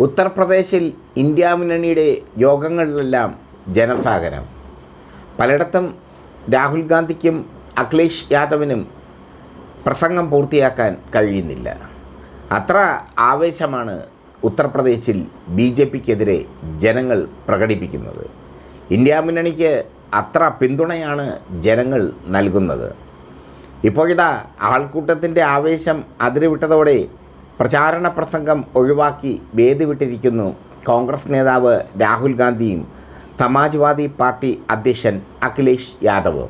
ഉത്തർപ്രദേശിൽ ഇന്ത്യ മുന്നണിയുടെ യോഗങ്ങളിലെല്ലാം ജനസാഗരം. പലയിടത്തും രാഹുൽ ഗാന്ധിക്കും അഖിലേഷ് യാദവിനും പ്രസംഗം പൂർത്തിയാക്കാൻ കഴിയുന്നില്ല. അത്ര ആവേശമാണ് ഉത്തർപ്രദേശിൽ ബി ജെ പിക്കെതിരെ ജനങ്ങൾ പ്രകടിപ്പിക്കുന്നത്. ഇന്ത്യ മുന്നണിക്ക് അത്ര പിന്തുണയാണ് ജനങ്ങൾ നൽകുന്നത്. ഇപ്പോഴിതാ ആൾക്കൂട്ടത്തിന്റെ ആവേശം അതിരുവിട്ടതോടെ പ്രചാരണ പ്രസംഗം ഒഴിവാക്കി വേദി വിട്ടിരിക്കുന്നു കോൺഗ്രസ് നേതാവ് രാഹുൽ ഗാന്ധിയും സമാജ്വാദി പാർട്ടി അധ്യക്ഷൻ അഖിലേഷ് യാദവ്.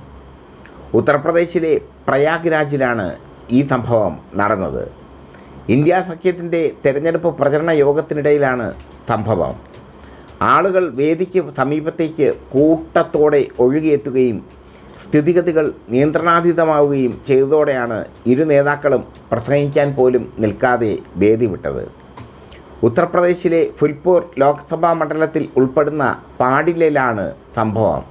ഉത്തർപ്രദേശിലെ പ്രയാഗ് രാജിലാണ് ഈ സംഭവം നടന്നത്. ഇന്ത്യ സഖ്യത്തിന്റെ തെരഞ്ഞെടുപ്പ് പ്രചരണ യോഗത്തിനിടയിലാണ് സംഭവം. ആളുകൾ വേദിക്ക് സമീപത്തേക്ക് കൂട്ടത്തോടെ ഒഴുകിയെത്തുകയും സ്ഥിതിഗതികൾ നിയന്ത്രണാതീതമാവുകയും ചെയ്തതോടെയാണ് ഇരു നേതാക്കളും പ്രസംഗിക്കാൻ പോലും നിൽക്കാതെ വേദി വിട്ടത് ഉത്തർപ്രദേശിലെ ഫുൽപൂർ ലോക്സഭാ മണ്ഡലത്തിൽ ഉൾപ്പെടുന്ന പാടിലിലാണ് സംഭവം.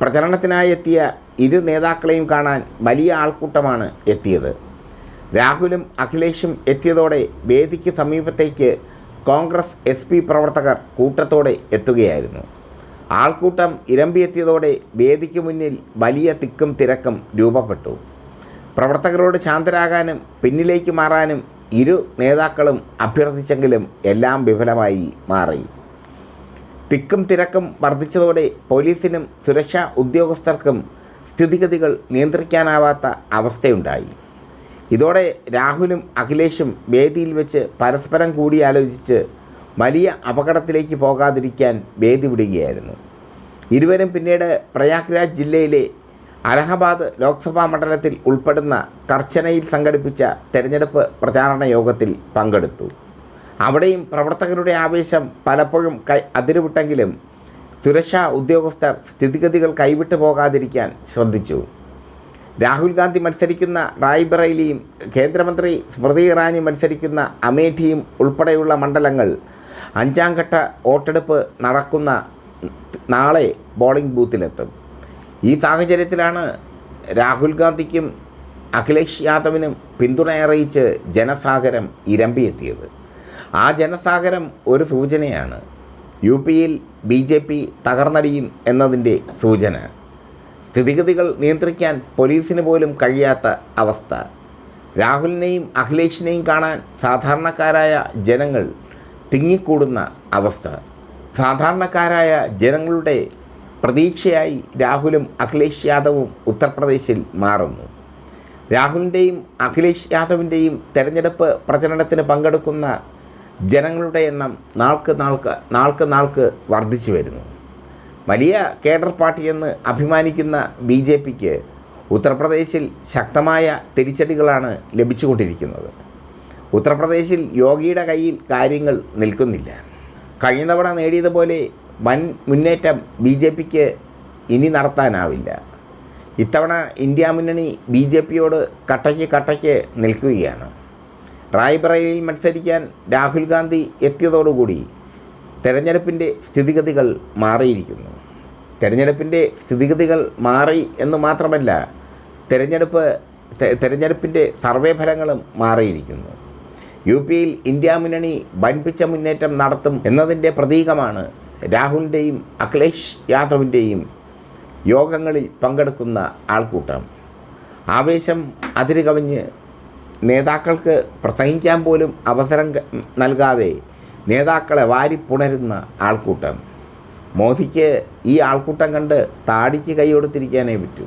പ്രചരണത്തിനായി എത്തിയ ഇരു നേതാക്കളെയും കാണാൻ വലിയ ആൾക്കൂട്ടമാണ് എത്തിയത്. രാഹുലും അഖിലേഷും എത്തിയതോടെ വേദിക്ക് സമീപത്തേക്ക് കോൺഗ്രസ് എസ് പ്രവർത്തകർ കൂട്ടത്തോടെ എത്തുകയായിരുന്നു. ആൾക്കൂട്ടം ഇരമ്പിയെത്തിയതോടെ വേദിക്ക് മുന്നിൽ വലിയ തിക്കും തിരക്കും രൂപപ്പെട്ടു. പ്രവർത്തകരോട് ശാന്തരാകാനും പിന്നിലേക്ക് മാറാനും ഇരു നേതാക്കളും അഭ്യർത്ഥിച്ചെങ്കിലും എല്ലാം വിഫലമായി മാറി. തിക്കും തിരക്കും വർദ്ധിച്ചതോടെ പോലീസിനും സുരക്ഷാ ഉദ്യോഗസ്ഥർക്കും സ്ഥിതിഗതികൾ നിയന്ത്രിക്കാനാവാത്ത അവസ്ഥയുണ്ടായി. ഇതോടെ രാഹുലും അഖിലേഷും വേദിയിൽ വെച്ച് പരസ്പരം കൂടിയാലോചിച്ച് വലിയ അപകടത്തിലേക്ക് പോകാതിരിക്കാൻ വേദി വിടുകയായിരുന്നു ഇരുവരും പിന്നീട് പ്രയാഗ്രാജ് ജില്ലയിലെ അലഹബാദ് ലോക്സഭാ മണ്ഡലത്തിൽ ഉൾപ്പെടുന്ന കർച്ചനയിൽ സംഘടിപ്പിച്ച തെരഞ്ഞെടുപ്പ് പ്രചാരണ യോഗത്തിൽ പങ്കെടുത്തു. അവിടെയും പ്രവർത്തകരുടെ ആവേശം പലപ്പോഴും കൈ അതിരുവിട്ടെങ്കിലും സുരക്ഷാ ഉദ്യോഗസ്ഥർ സ്ഥിതിഗതികൾ കൈവിട്ടു പോകാതിരിക്കാൻ ശ്രദ്ധിച്ചു. രാഹുൽ ഗാന്ധി മത്സരിക്കുന്ന റായ്ബറേലിയും കേന്ദ്രമന്ത്രി സ്മൃതി ഇറാനി മത്സരിക്കുന്ന അമേഠിയും ഉൾപ്പെടെയുള്ള മണ്ഡലങ്ങൾ അഞ്ചാം ഘട്ട വോട്ടെടുപ്പ് നടക്കുന്ന നാളെ പോളിംഗ് ബൂത്തിലെത്തും. ഈ സാഹചര്യത്തിലാണ് രാഹുൽ ഗാന്ധിക്കും അഖിലേഷ് യാദവിനും പിന്തുണ അറിയിച്ച് ജനസാഗരം ഇരമ്പിയെത്തിയത്. ആ ജനസാഗരം ഒരു സൂചനയാണ്. യു പിയിൽ ബി ജെ പി തകർന്നടിയും എന്നതിന്റെ സൂചന. സ്ഥിതിഗതികൾ നിയന്ത്രിക്കാൻ പോലീസിന് പോലും കഴിയാത്ത അവസ്ഥ. രാഹുലിനെയും അഖിലേഷിനെയും കാണാൻ സാധാരണക്കാരായ ജനങ്ങൾ തിങ്ങിക്കൂടുന്ന അവസ്ഥ. സാധാരണക്കാരായ ജനങ്ങളുടെ പ്രതീക്ഷയായി രാഹുലും അഖിലേഷ് യാദവും ഉത്തർപ്രദേശിൽ മാറുന്നു. രാഹുലിന്റെയും അഖിലേഷ് യാദവിന്റെയും തെരഞ്ഞെടുപ്പ് പ്രചരണത്തിന് പങ്കെടുക്കുന്ന ജനങ്ങളുടെ എണ്ണം നാൾക്ക് നാൾക്ക് നാൾക്ക് നാൾക്ക് വർദ്ധിച്ചു വരുന്നു. വലിയ കേഡർ പാർട്ടിയെന്ന് അഭിമാനിക്കുന്ന ബി ജെ പിക്ക് ഉത്തർപ്രദേശിൽ ശക്തമായ തിരിച്ചടികളാണ് ലഭിച്ചുകൊണ്ടിരിക്കുന്നത്. ഉത്തർപ്രദേശിൽ യോഗിയുടെ കയ്യിൽ കാര്യങ്ങൾ നിൽക്കുന്നില്ല. കഴിഞ്ഞ തവണ നേടിയതുപോലെ വൻ മുന്നേറ്റം ബി ജെ പിക്ക് ഇനി നടത്താനാവില്ല. ഇത്തവണ ഇന്ത്യ മുന്നണി ബി ജെ പിയോട് കട്ടയ്ക്ക് കട്ടയ്ക്ക് നിൽക്കുകയാണ്. റായ്ബറയിൽ മത്സരിക്കാൻ രാഹുൽ ഗാന്ധി എത്തിയതോടുകൂടി തെരഞ്ഞെടുപ്പിന്റെ സ്ഥിതിഗതികൾ മാറിയിരിക്കുന്നു. തെരഞ്ഞെടുപ്പിന്റെ സ്ഥിതിഗതികൾ മാറി എന്ന് മാത്രമല്ല തെരഞ്ഞെടുപ്പ് തെരഞ്ഞെടുപ്പിന്റെ സർവേ ഫലങ്ങളും മാറിയിരിക്കുന്നു. യു പിയിൽ ഇന്ത്യ മുന്നണി വൻപിച്ച മുന്നേറ്റം നടത്തും എന്നതിന്റെ പ്രതീകമാണ് രാഹുലിന്റെയും അഖിലേഷ് യാദവിന്റെയും യോഗങ്ങളിൽ പങ്കെടുക്കുന്ന ആൾക്കൂട്ടം. ആവേശം അതിരുകവിഞ്ഞ് നേതാക്കൾക്ക് പ്രസംഗിക്കാൻ പോലും അവസരം നൽകാതെ നേതാക്കളെ വാരിപ്പുണരുന്ന ആൾക്കൂട്ടം. മോദിക്ക് ഈ ആൾക്കൂട്ടം കണ്ട് താടിക്ക് കൈ കൊടുത്തിരിക്കാനേ പറ്റൂ.